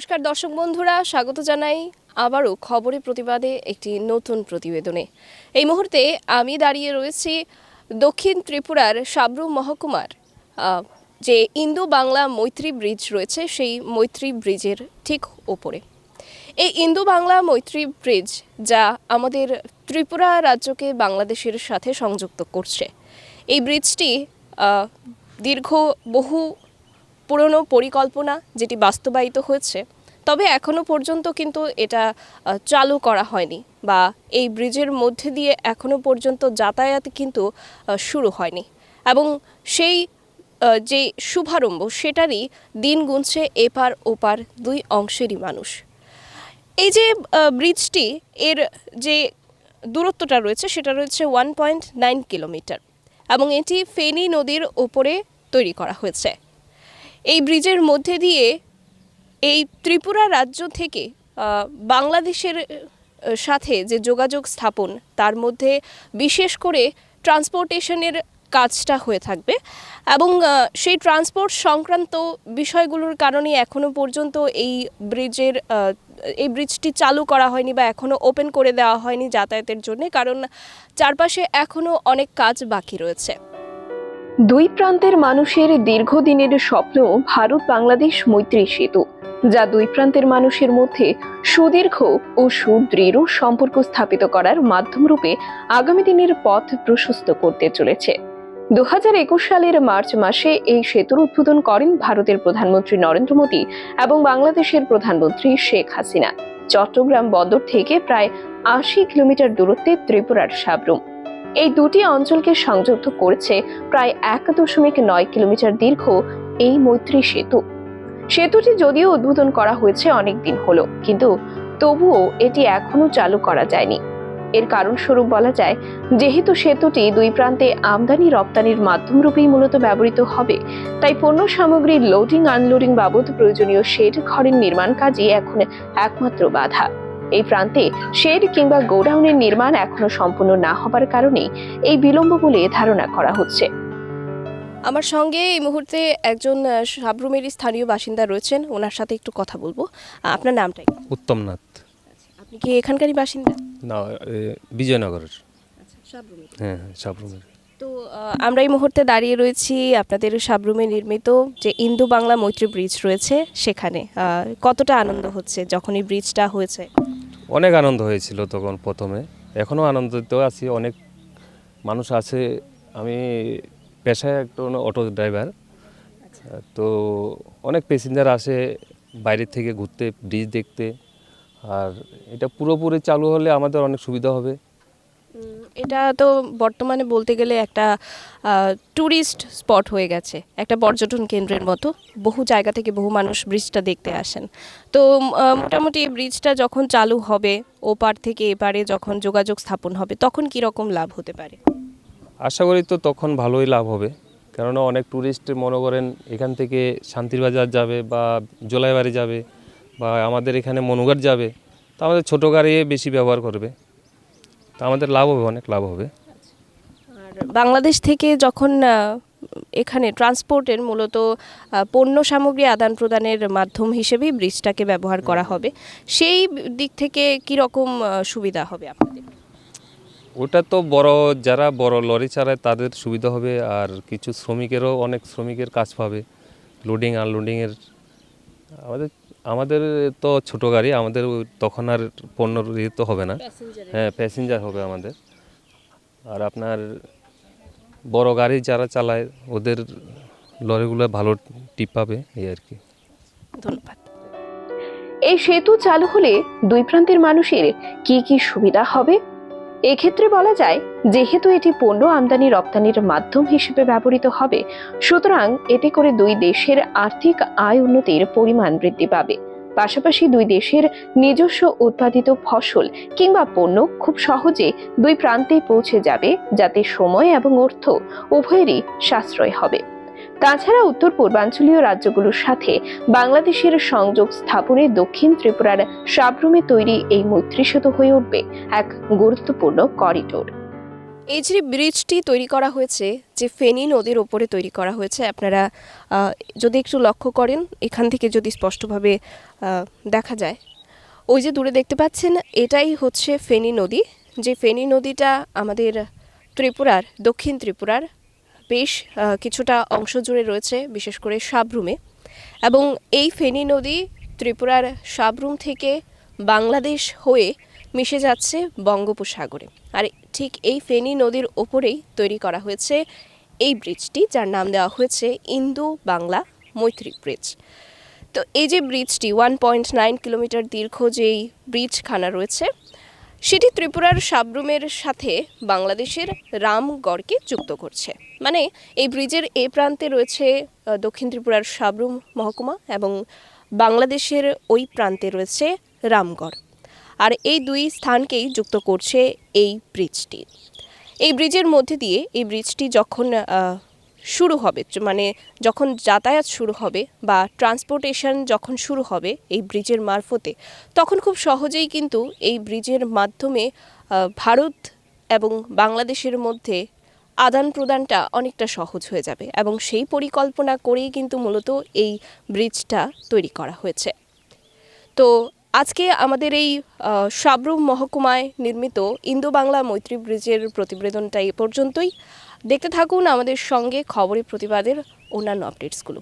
নমস্কার দর্শক বন্ধুরা, স্বাগত জানাই আবারও খবরে প্রতিবাদে একটি নতুন প্রতিবেদনে। এই মুহূর্তে আমি দাঁড়িয়ে রয়েছি দক্ষিণ ত্রিপুরার সাবরু মহকুমার যে ইন্দো বাংলা মৈত্রী ব্রিজ রয়েছে, সেই মৈত্রী ব্রিজের ঠিক ওপরে। এই ইন্দো বাংলা মৈত্রী ব্রিজ যা আমাদের ত্রিপুরা রাজ্যকে বাংলাদেশের সাথে সংযুক্ত করছে। এই ব্রিজটি দীর্ঘ বহু পুরনো পরিকল্পনা যেটি বাস্তবায়িত হয়েছে, তবে এখনও পর্যন্ত কিন্তু এটা চালু করা হয়নি বা এই ব্রিজের মধ্যে দিয়ে এখনও পর্যন্ত যাতায়াত কিন্তু শুরু হয়নি। এবং সেই যে শুভারম্ভ সেটারই দিন গুনছে এপার ওপার দুই অংশেরই মানুষ। এই যে ব্রিজটি এর যে দূরত্বটা রয়েছে সেটা রয়েছে ওয়ান পয়েন্ট নাইন কিলোমিটার এবং এটি ফেনী নদীর ওপরে তৈরি করা হয়েছে। এই ব্রিজের মধ্যে দিয়ে এই ত্রিপুরা রাজ্য থেকে বাংলাদেশের সাথে যে যোগাযোগ স্থাপন, তার মধ্যে বিশেষ করে ট্রান্সপোর্টেশনের কাজটা হয়ে থাকবে এবং সেই ট্রান্সপোর্ট সংক্রান্ত বিষয়গুলোর কারণে এখনও পর্যন্ত এই ব্রিজের এই ব্রিজটি চালু করা হয়নি বা এখনও ওপেন করে দেওয়া হয়নি যাতায়াতের জন্য, কারণ চারপাশে এখনও অনেক কাজ বাকি রয়েছে। দুই প্রান্তের মানুষের দীর্ঘদিনের স্বপ্ন ভারত বাংলাদেশ মৈত্রী সেতু, যা দুই প্রান্তের মানুষের মধ্যে সুদীর্ঘ ও সুদৃঢ় সম্পর্ক স্থাপিত করার মাধ্যম রূপে আগামী দিনের পথ প্রশস্ত করতে চলেছে। দু হাজার একুশ সালের মার্চ মাসে এই সেতুর উদ্বোধন করেন ভারতের প্রধানমন্ত্রী নরেন্দ্র মোদী এবং বাংলাদেশের প্রধানমন্ত্রী শেখ হাসিনা। চট্টগ্রাম বন্দর থেকে প্রায় আশি কিলোমিটার দূরত্বে ত্রিপুরার সাবরুম। এই দুটি অঞ্চলকে সংযুক্ত করেছে প্রায় এক দশমিক নয় কিলোমিটার দীর্ঘ এই মৈত্রী সেতু। সেতুটি যদিও উদ্বোধন করা হয়েছে অনেক দিন হলো, কিন্তু তবুও এটি এখনও চালু করা যায়নি। এর কারণ স্বরূপ বলা যায়, যেহেতু সেতুটি দুই প্রান্তে আমদানি রপ্তানির মাধ্যম রূপেই মূলত ব্যবহৃত হবে, তাই পণ্য সামগ্রীর লোডিং আনলোডিং বাবদ প্রয়োজনীয় শেড, ঘরের নির্মাণ কাজই এখন একমাত্র বাধা। এই প্রান্তে শেড কিংবা গোডাউনের নির্মাণ এখনও সম্পূর্ণ না হবার কারণে এই বিলম্ব বলে ধারণা করা হচ্ছে। আমার সঙ্গে এই মুহূর্তে একজন সাবরুমের স্থানীয় বাসিন্দা রয়েছেন। ওনার সাথে একটু কথা বলব। আপনার নামটা? উত্তমনাথ। আপনি কি এখানকারই বাসিন্দা? না বিজয়নগরের। হ্যাঁ হ্যাঁ সাবরুমের। তো আমরা এই মুহূর্তে দাঁড়িয়ে রয়েছি আপনাদের সাবরুমে নির্মিত যে ইন্দো বাংলা মৈত্রী ব্রিজ রয়েছে সেখানে। কতটা আনন্দ হচ্ছে যখন এই ব্রিজটা হয়েছে? অনেক আনন্দ হয়েছিল তখন প্রথমে। এখনও আনন্দিত আছি অনেক মানুষ আছে। আমি পেশায় একটা অটো ড্রাইভার। তো অনেক প্যাসেঞ্জার আসে বাইরে থেকে ঘুরতে ব্রিজ দেখতে। আর এটা পুরোপুরি চালু হলে আমাদের অনেক সুবিধা হবে। এটা তো বর্তমানে বলতে গেলে একটা ট্যুরিস্ট স্পট হয়ে গেছে। একটা পর্যটন কেন্দ্রের মতো। বহু জায়গা থেকে বহু মানুষ ব্রিজটা দেখতে আসেন। তো মোটামুটি এই ব্রিজটা যখন চালু হবে, ওপার থেকে এপারে যখন যোগাযোগ স্থাপন হবে, তখন কি রকম লাভ হতে পারে? আশা করি তো তখন ভালোই লাভ হবে। কেননা অনেক ট্যুরিস্ট মনে করেন এখান থেকে শান্তির বাজার যাবে বা জোলাইবাড়ি যাবে বা আমাদের এখানে মনুঘাট যাবে, তো আমাদের ছোটো গাড়ি বেশি ব্যবহার করবে। তা আমাদের লাভ হবে অনেক লাভ হবে। আর বাংলাদেশ থেকে যখন এখানে ট্রান্সপোর্টের মূলত পণ্য সামগ্রী আদান প্রদানের মাধ্যম হিসেবেই ব্রিজটাকে ব্যবহার করা হবে সেই দিক থেকে কি রকম সুবিধা হবে আপনাদের? ওটা তো বড় যারা বড় লরি চালায় তাদের সুবিধা হবে আর কিছু শ্রমিকেরও অনেক শ্রমিকের কাজ পাবে। লোডিং আনলোডিংয়ের আমাদের আমাদের তো ছোট গাড়ি আমাদের তখন আর পণ্য ইয়ে তো হবে না। হ্যাঁ প্যাসেঞ্জার হবে আমাদের। আর আপনার বড় গাড়ি যারা চালায় ওদের লরিগুলো ভালো টিপ পাবে এই আর কি। ধন্যবাদ। এই সেতু চালু হলে দুই প্রান্তের মানুষের কি কি সুবিধা হবে? এক্ষেত্রে বলা যায়, যেহেতু এটি পণ্য আমদানি রপ্তানির মাধ্যম হিসেবে ব্যবহৃত হবে, সুতরাং এতে করে দুই দেশের আর্থিক আয় উন্নতির পরিমাণ বৃদ্ধি পাবে। পাশাপাশি দুই দেশের নিজস্ব উৎপাদিত ফসল কিংবা পণ্য খুব সহজে দুই প্রান্তে পৌঁছে যাবে, যাতে সময় এবং অর্থ উভয়েরই সাশ্রয় হবে। তাছাড়া উত্তর পূর্বাঞ্চলীয় রাজ্যগুলোর সাথে বাংলাদেশের সংযোগ স্থাপনে দক্ষিণ ত্রিপুরার সাবরুমে তৈরি এই মৈত্রী সেতু হয়ে উঠবে এক গুরুত্বপূর্ণ করিডোর। এই যে ব্রিজটি তৈরি করা হয়েছে, যে ফেনী নদীর ওপরে তৈরি করা হয়েছে, আপনারা যদি একটু লক্ষ্য করেন, এখান থেকে যদি স্পষ্টভাবে দেখা যায়, ওই যে দূরে দেখতে পাচ্ছেন, এটাই হচ্ছে ফেনী নদী। যে ফেনী নদীটা আমাদের ত্রিপুরার, দক্ষিণ ত্রিপুরার বেশ কিছুটা অংশ জুড়ে রয়েছে, বিশেষ করে সাবরুমে। এবং এই ফেনী নদী ত্রিপুরার সাবরুম থেকে বাংলাদেশ হয়ে মিশে যাচ্ছে বঙ্গোপসাগরে। আর ঠিক এই ফেনী নদীর ওপরেই তৈরি করা হয়েছে এই ব্রিজটি, যার নাম দেওয়া হয়েছে ইন্দো বাংলা মৈত্রী ব্রিজ। তো এই যে ব্রিজটি ওয়ান পয়েন্ট নাইন কিলোমিটার দীর্ঘ যেই ব্রিজখানা রয়েছে সেটি ত্রিপুরার সাবরুমের সাথে বাংলাদেশের রামগড়কে যুক্ত করছে। মানে এই ব্রিজের এ প্রান্তে রয়েছে দক্ষিণ ত্রিপুরার সাবরুম মহকুমা এবং বাংলাদেশের ওই প্রান্তে রয়েছে রামগড়। আর এই দুই স্থানকেই যুক্ত করছে এই ব্রিজটি। এই ব্রিজের মধ্যে দিয়ে এই ব্রিজটি যখন শুরু হবে মানে যখন যাতায়াত শুরু হবে বা ট্রান্সপোর্টেশন যখন শুরু হবে এই ব্রিজের মারফতে, তখন খুব সহজেই কিন্তু এই ব্রিজের মাধ্যমে ভারত এবং বাংলাদেশের মধ্যে আদান প্রদানটা অনেকটা সহজ হয়ে যাবে এবং সেই পরিকল্পনা করেই কিন্তু মূলত এই ব্রিজটা তৈরি করা হয়েছে। তো আজকে আমাদের এই সাবরুম মহকুমায় নির্মিত ইন্দো বাংলা মৈত্রী ব্রিজের প্রতিবেদনটা এ পর্যন্তই। দেখতে থাকুন আমাদের সঙ্গে খবরের প্রতিবাদের অন্যান্য আপডেটসগুলো